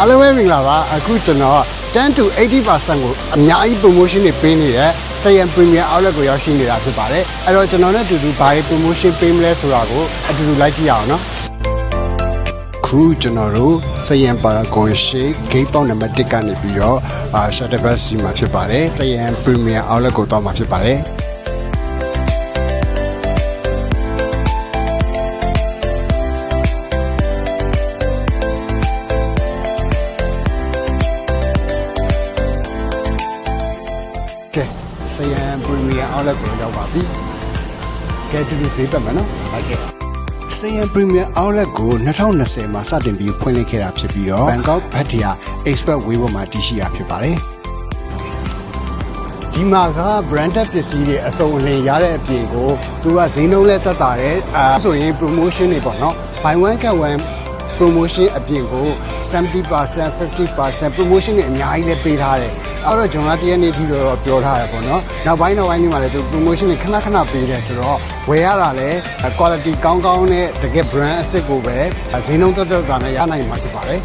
အားလုံးပဲမင်္ဂလာပါအခုကျွန်တော်10 to 80%ကိုအများကြီး promotion တွေပေးနေတဲ့ Saiyan Premier Outlet ကိုရောက်ရှိနေတာဖြစ်ပါတယ်အဲ့တော့ကျွန်တော်နဲ့အတူတူဘာတွေ promotion ပေးမလဲဆိုတာကိုအတူတူလိုက်ကြည့်ရအောင်နော်ခုကျွန်တော်တို့ Saiyan Paragon Shake Gate ပေါက်နံပါတ်1ကနေပြီးတော့အာ Shuttle Bus စီမှာဖြစ်ပါတယ် Saiyan Premier Outlet ကိုတော့မှာဖြစ်ပါတယ် ဆယံပရီမီယာအောက်လက်ကိုရောက်ပါပြီကဲတူတူဈေးပတ်မယ်နော်ဟုတ်ကဲ့ဆယံပရီမီယာအောက်လက်ကို2020မှာစတင်ပြီးဖွင့်လှစ်ခဲ့တာဖြစ်ပြီးတော့ဘန်ကောက်ဘတ်တီယာ Expressway ပေါ်မှာတည်ရှိတာဖြစ်ပါတယ်ဒီမှာက branded ပစ္စည်းတွေအစုံအလင်ရတဲ့အပြင်ကိုသူကဈေးနှုန်းလည်းတက်တာတယ်အဲဆိုရင် promotion တွေပေါ့နော် buy one get one promotion အပြင်ကို70% 50% promotion တွေအများကြီးလည်းပေးထားတယ်အဲ့တော့ကျွန်တော်တရက်နေ့ထိတော့ပြောထားတယ်ပေါ့နော်နောက်ပိုင်းနောက်ပိုင်းဒီမှာလည်းသူ promotion တွေခဏခဏပေးတယ်ဆိုတော့ဝယ်ရတာလည်း quality ကောင်းကောင်းနဲ့တကယ် brand အစ်စ်ကိုပဲဈေးနှုန်းတက်တက်တာနဲ့ရနိုင်မှာဖြစ်ပါတယ်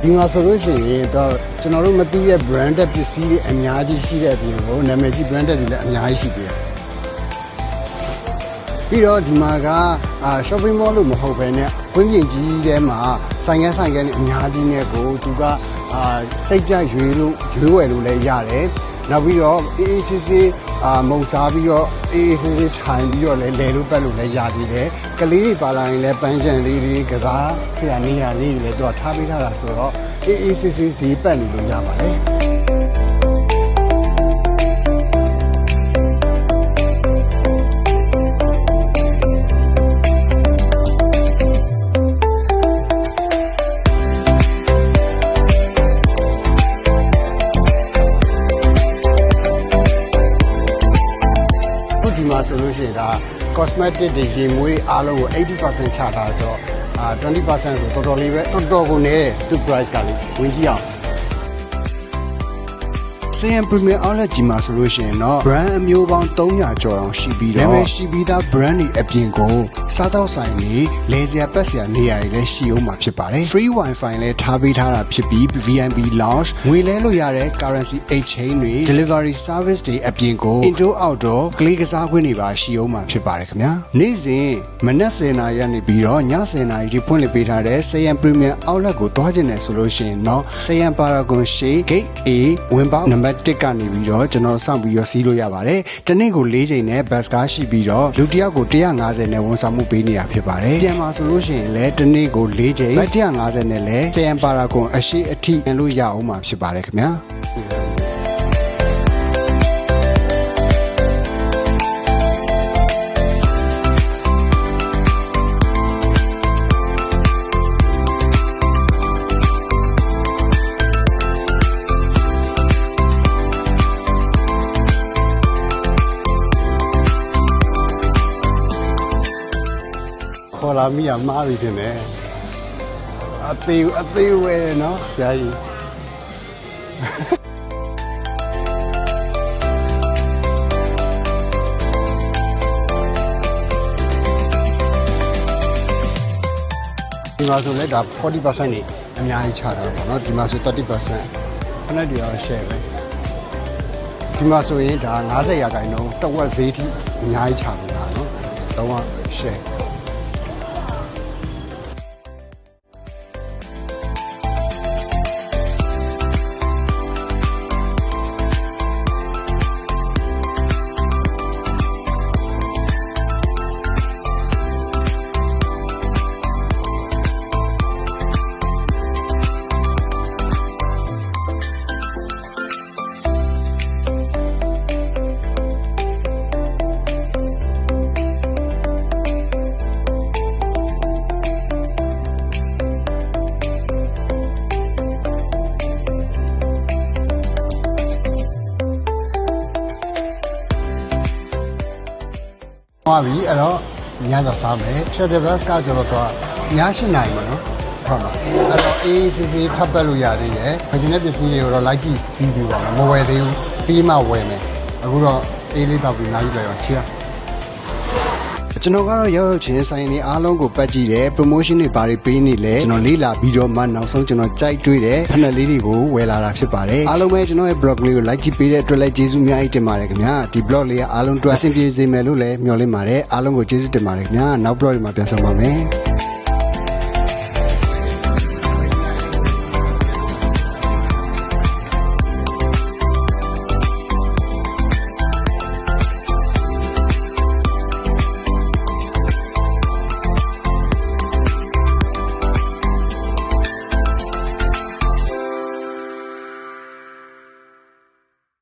ဒီမှာဆိုလို့ရှိရင်တော့ကျွန်တော်တို့မသိတဲ့ branded ပစ္စည်းတွေအများကြီးရှိတဲ့အပြင်ကိုနာမည်ကြီး branded တွေလည်းအများကြီးရှိသေးတယ် ပြီးတော့ဒီမှာကအာ shopping mall လို့မဟုတ်ဘဲနဲ့ကွင်းပြင်ကြီးထဲမှာဆိုင်ကန်းဆိုင်ကန်းတွေအများကြီးနဲ့ကိုသူကအာစိတ်ကြရွေလို့ရွေးဝယ်လို့လည်းရတယ်နောက်ပြီးတော့အေးအေးဆေးဆေးအာမုံစားပြီးတော့အေးအေးဆေးဆေးထိုင်ပြီးတော့လည်းလဲလို့ပတ်လို့လည်းရသေးတယ်ကလေးတွေပါလာရင်လည်းပန်းချန်လေးတွေကစားဆရာနေရာလေးတွေလည်းသူကထားပေးထားတာဆိုတော့အေးအေးဆေးဆေးဈေးပတ်နေလို့ရပါတယ် မှာဆိုလို့ရှိရင်ဒါ cosmetic တွေရေမွေးအားလုံးကို80%ချထားဆိုတော့အာ20%ဆိုတော်တော်လေးပဲတော်တော်ကိုနည်းတယ်သူ price ကလေဝင်ကြည့်အောင် CM Premier Outlet ကြီးမှာဆိုလို့ရှိရင်တော့ brand အမျိုးပေါင်း300ကျော်တောင်ရှိပြီးတော့နာမည်ရှိပြီးသား brand တွေအပြင်ကိုစားတော့ဆိုင်တွေလဲစရာပက်စရာနေရာတွေလည်းရှိအောင်မှာဖြစ်ပါတယ် free wifi လည်းထားပေးထားတာဖြစ်ပြီး VIP lounge ငွေလဲလို့ရတဲ့ currency exchange တွေ delivery service တွေအပြင်ကို indoor outdoor ကလေးကစားကွင်းတွေပါရှိအောင်မှာဖြစ်ပါတယ်ခင်ဗျာနေ့စဉ်မနက်10:00နာရီကနေပြီးတော့ည10:00နာရီထိဖွင့်လှစ်ပေးထားတဲ့ CM Premier Outlet ကိုတွားကျင်တယ်ဆိုလို့ရှိရင်တော့ CM Paragon Shade Gate A ဝင်ပေါက်နံပါတ်1ကနေပြီးတော့ကျွန်တော်စောင့်ပြီးတော့စီးလို့ရပါတယ်။တနေ့ကို၄ချိန်နဲ့ဘတ်စကားရှိပြီးတော့လူတစ်ယောက်ကို150နဲ့ဝန်ဆောင်မှုပေးနေတာဖြစ်ပါတယ်။ပြန်มาဆိုလို့ရှိရင်လည်းတနေ့ကို၄ချိန်ဘတ်150နဲ့လည်း CM Paragon အရှိအထိပြန်လို့ရအောင်မှာဖြစ်ပါတယ်ခင်ဗျာ။ ခေါ်လာမိရမှားပြီတင်တယ်အသေးအသေးဝဲနော်ဆရာကြီးဒီမှာဆိုလဲဒါ40%နေအများကြီးချတာပေါ့နော်ဒီမှာဆို30%ခဏဒီရော share ပဲဒီမှာဆိုရင်ဒါ90ရာခိုင်နှုန်းတစ်ဝက်ဈေးထိအများကြီးချပေးတာနော်တော့ share သွားပြီအဲ့တော့ညစာစားမယ်ချက်တဘတ်ကကျတော့တော့ည၈နိုင်မှာနော်ဟုတ်ပါအဲ့တော့အေးစီစီထပ်ပတ်လို့ရသေးတယ်ခချင်းတဲ့ပစ္စည်းတွေကိုတော့လိုက်ကြည့်ပြီးပြီပါမယ်မဝယ်သေးဘူးပြီးမှဝယ်မယ်အခုတော့အေးလေးတောက်ပြီးနားယူလိုက်တော့ချီရ ကျွန်တော်ကတော့ရောက်ရောက်ချင်းဆိုင်နေအားလုံးကိုပတ်ကြည့်တယ် promotion တွေဘာတွေပေးနေလဲကျွန်တော်လေးလာပြီးတော့မှနောက်ဆုံးကျွန်တော်ကြိုက်တွေ့တဲ့ဖက်နယ်လေးတွေကိုဝယ်လာတာဖြစ်ပါတယ်အားလုံးပဲကျွန်တော်ရဲ့ blog လေးကို like ကြည့်ပေးတဲ့အတွက်လည်းကျေးဇူးအများကြီးတင်ပါတယ်ခင်ဗျာဒီ blog လေးကအားလုံးအတွက်အဆင်ပြေစေမယ်လို့လည်းမျှော်လင့်ပါတယ်အားလုံးကိုကျေးဇူးတင်ပါတယ်ခင်ဗျာနောက် blog တွေမှာပြန်ဆုံပါမယ်